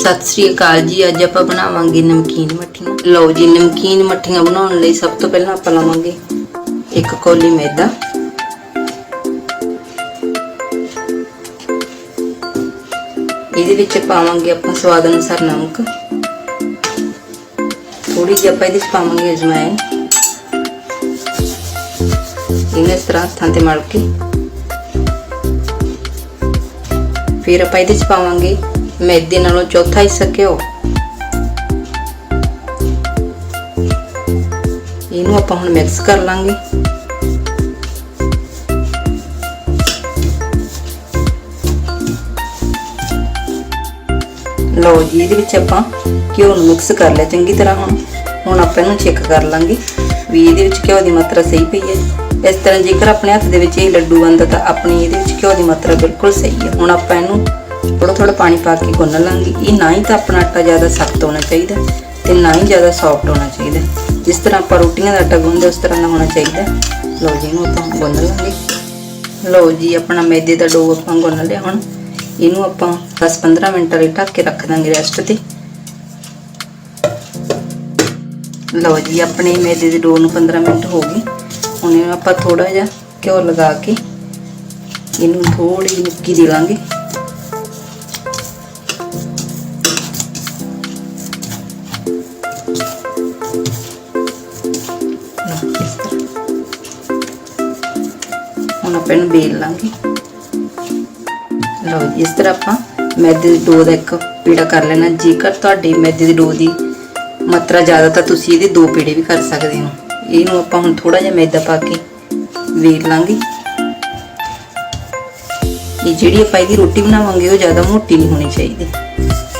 ਸਤਿ ਸ੍ਰੀ ਅਕਾਲ ਜੀ, ਅੱਜ ਆਪਾਂ ਬਣਾਵਾਂਗੇ ਨਮਕੀਨ ਮੱਠੀਆਂ। ਲਓ ਜੀ, ਨਮਕੀਨ ਮੱਠੀਆਂ ਬਣਾਉਣ ਲਈ ਸਭ ਤੋਂ ਪਹਿਲਾਂ ਆਪਾਂ ਲਵਾਂਗੇ ਇੱਕ ਕੋਲੀ ਮੈਦਾ। ਇਹਦੇ ਵਿੱਚ ਪਾਵਾਂਗੇ ਆਪਾਂ ਸਵਾਦ ਅਨੁਸਾਰ ਨਮਕ। ਥੋੜੀ ਜਿਹੀ ਆਪਾਂ ਇਹਦੇ ਵਿੱਚ ਪਾਵਾਂਗੇ ਅਜਵਾਇਣ। ਇਹਨੂੰ ਇਸ ਤਰ੍ਹਾਂ ਹੱਥਾਂ ਤੇ ਮਲ ਕੇ। ਫਿਰ ਆਪਾਂ ਇਹਦੇ ਵਿੱਚ ਪਾਵਾਂਗੇ ਮੈਦੇ ਨਾਲੋਂ ਚੌਥਾ ਹਿੱਸਾ ਘਿਓ। ਇਹਨੂੰ ਆਪਾਂ ਹੁਣ ਮਿਕਸ ਕਰ ਲਾਂਗੇ। ਲਓ ਜੀ, ਇਹਦੇ ਵਿੱਚ ਆਪਾਂ ਘਿਓ ਨੂੰ ਮਿਕਸ ਕਰ ਲਿਆ ਚੰਗੀ ਤਰ੍ਹਾਂ ਹੁਣ। ਹੁਣ ਆਪਾਂ ਇਹਨੂੰ ਚੈੱਕ ਕਰ ਲਾਂਗੇ ਵੀ ਇਹਦੇ ਵਿੱਚ ਘਿਓ ਦੀ ਮਾਤਰਾ ਸਹੀ ਪਈ ਹੈ। ਇਸ ਤਰ੍ਹਾਂ ਜੇਕਰ ਆਪਣੇ ਹੱਥ ਦੇ ਵਿੱਚ ਇਹ ਲੱਡੂ ਬਣਦਾ ਤਾਂ ਆਪਣੀ ਇਹਦੇ ਵਿੱਚ ਘਿਓ ਦੀ ਮਾਤਰਾ ਬਿਲਕੁਲ ਸਹੀ ਹੈ। ਹੁਣ ਆਪਾਂ ਇਹਨੂੰ ਥੋੜਾ ਥੋੜਾ ਪਾਣੀ ਪਾ ਕੇ ਗੁੰਨ ਲਾਂਗੇ। ਇਹ ਨਾ ਹੀ ਤਾਂ ਆਪਣਾ ਆਟਾ ਜ਼ਿਆਦਾ ਸਖਤ ਹੋਣਾ ਚਾਹੀਦਾ ਤੇ ਨਾ ਹੀ ਜ਼ਿਆਦਾ ਸੌਫਟ ਹੋਣਾ ਚਾਹੀਦਾ। ਜਿਸ ਤਰ੍ਹਾਂ ਆਪਾਂ ਰੋਟੀਆਂ ਦਾ ਆਟਾ ਗੁੰਨਦੇ ਉਸ ਤਰ੍ਹਾਂ ਦਾ ਹੋਣਾ ਚਾਹੀਦਾ। ਲਓ ਜੀ, ਇਹਨੂੰ ਆਪਾਂ ਗੁੰਨ ਲਾਂਗੇ। ਲਓ ਜੀ, ਆਪਣਾ ਮੈਦੇ ਦਾ ਡੋ ਆਪਾਂ ਗੁੰਨ ਲਿਆ ਹੁਣ। ਇਹਨੂੰ ਆਪਾਂ 10-15 ਮਿੰਟ ਲਈ ਢੱਕ ਕੇ ਰੱਖ ਦਾਂਗੇ ਰੈਸਟ ਤੇ। ਲਓ ਜੀ, ਆਪਣੇ ਮੈਦੇ ਦੇ ਡੋ ਨੂੰ 15 ਮਿੰਟ ਹੋ ਗਏ। ਹੁਣ ਆਪਾਂ ਥੋੜਾ ਜਿਹਾ ਘਿਓ ਲਗਾ ਕੇ ਇਹਨੂੰ ਥੋੜੀ ਜਿਹੀ ਨਿੱਕੀ ਦੇ ਲਾਂਗੇ ਹੁਣ ਆਪਾਂ ਇਹਨੂੰ ਬੇਲ ਲਾਂਗੇ। ਲਓ ਜੀ, ਇਸ ਤਰ੍ਹਾਂ ਆਪਾਂ ਮੈਦੇ ਦੇ ਡੋ ਦਾ ਇੱਕ ਪੀੜਾ ਕਰ ਲੈਣਾ। ਜੇਕਰ ਤੁਹਾਡੇ ਮੈਦੇ ਦੇ ਡੋ ਦੀ ਮਾਤਰਾ ਜ਼ਿਆਦਾ, ਤਾਂ ਤੁਸੀਂ ਇਹਦੇ ਦੋ ਪੀੜੇ ਵੀ ਕਰ ਸਕਦੇ ਹੋ। ਇਹਨੂੰ ਆਪਾਂ ਹੁਣ ਥੋੜਾ ਜਿਹਾ ਮੈਦਾ ਪਾ ਕੇ ਵੇਲ ਲਾਂਗੇ। ਇਹ ਜਿਹੜੀ ਆਪਾਂ ਇਹਦੀ ਰੋਟੀ ਬਣਾਵਾਂਗੇ, ਉਹ ਜ਼ਿਆਦਾ ਮੋਟੀ ਨਹੀਂ ਹੋਣੀ ਚਾਹੀਦੀ।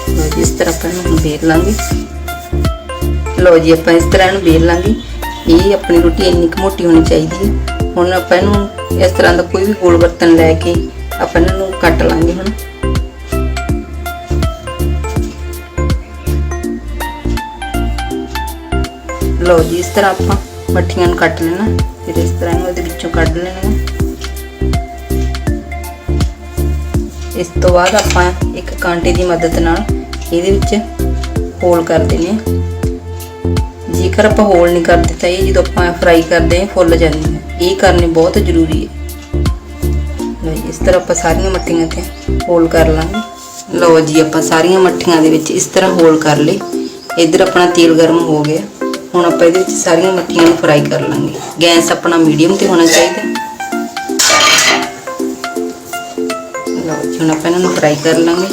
ਲਓ ਜੀ, ਇਸ ਤਰ੍ਹਾਂ ਆਪਾਂ ਇਹਨੂੰ ਵੇਲ ਲਾਂਗੇ। ਲਓ ਜੀ, ਆਪਾਂ ਇਸ ਤਰ੍ਹਾਂ ਇਹਨੂੰ ਵੇਲ ਲਾਂਗੇ। ਇਹ ਆਪਣੀ ਰੋਟੀ ਇੰਨੀ ਕੁ ਮੋਟੀ ਹੋਣੀ ਚਾਹੀਦੀ ਹੈ। ਹੁਣ ਆਪਾਂ ਇਹਨੂੰ ਇਸ ਤਰ੍ਹਾਂ ਦਾ ਕੋਈ ਵੀ ਗੋਲ ਬਰਤਨ ਲੈ ਕੇ ਆਪਾਂ ਇਹਨਾਂ ਨੂੰ ਕੱਟ ਲਾਂਗੇ ਹੁਣ। ਲਓ ਜੀ, ਇਸ ਤਰ੍ਹਾਂ ਆਪਾਂ ਮੱਠੀਆਂ ਨੂੰ ਕੱਟ ਲੈਣਾ, ਫਿਰ ਇਸ ਤਰ੍ਹਾਂ ਇਹਨੂੰ ਇਹਦੇ ਵਿੱਚੋਂ ਕੱਢ ਲੈਣਾ। ਇਸ ਤੋਂ ਬਾਅਦ ਆਪਾਂ ਇੱਕ ਕਾਂਟੇ ਦੀ ਮਦਦ ਨਾਲ ਇਹਦੇ ਵਿੱਚ ਹੋਲ ਕਰ ਦੇਣੇ ਆ ਜੇਕਰ ਆਪਾਂ ਹੋਲ ਨਹੀਂ ਕਰਦੇ ਤਾਂ ਇਹ ਜਦੋਂ ਆਪਾਂ ਫਰਾਈ ਕਰਦੇ ਹਾਂ, ਫੁੱਲ ਜਾਂਦੀ ਹੈ ਇਹ ਕਰਨੀ ਬਹੁਤ ਜ਼ਰੂਰੀ ਹੈ। ਲਓ ਜੀ, ਇਸ ਤਰ੍ਹਾਂ ਆਪਾਂ ਸਾਰੀਆਂ ਮੱਠੀਆਂ ਤੇ ਹੋਲ ਕਰ ਲਾਂਗੇ। ਲਓ ਜੀ, ਆਪਾਂ ਸਾਰੀਆਂ ਮੱਠੀਆਂ ਦੇ ਵਿੱਚ ਇਸ ਤਰ੍ਹਾਂ ਹੋਲ ਕਰ ਲਏ ਇੱਧਰ ਆਪਣਾ ਤੇਲ ਗਰਮ ਹੋ ਗਿਆ। ਹੁਣ ਆਪਾਂ ਇਹਦੇ ਵਿੱਚ ਸਾਰੀਆਂ ਮੱਠੀਆਂ ਨੂੰ ਫਰਾਈ ਕਰ ਲਾਂਗੇ। ਗੈਸ ਆਪਣਾ ਮੀਡੀਅਮ ਤੇ ਹੋਣਾ ਚਾਹੀਦਾ। ਲਓ ਜੀ, ਹੁਣ ਆਪਾਂ ਇਹਨਾਂ ਨੂੰ ਫਰਾਈ ਕਰ ਲਾਂਗੇ।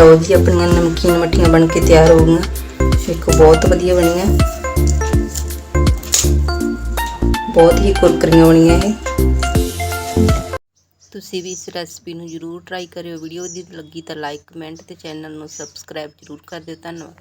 ਲਓ ਜੀ, ਆਪਣੀਆਂ ਨਮਕੀਨ ਮੱਠੀਆਂ ਬਣ ਕੇ ਤਿਆਰ ਹੋ ਗਈਆਂ। ਦੇਖੋ ਬਹੁਤ ਵਧੀਆ ਬਣੀਆਂ। ਬਹੁਤ ਹੀ ਕੁਰਕਰੀਆਂ ਬਣੀਆਂ ਇਹ। ਤੁਸੀਂ ਵੀ ਇਸ ਰੈਸਪੀ ਨੂੰ ਜਰੂਰ ਟਰਾਈ ਕਰਿਓ। ਵੀਡੀਓ ਦੀ ਲੱਗੀ ਤਾਂ ਲਾਈਕ ਕਮੈਂਟ ਤੇ ਚੈਨਲ ਨੂੰ ਸਬਸਕ੍ਰਾਈਬ ਜਰੂਰ ਕਰ ਦਿਓ। ਧੰਨਵਾਦ।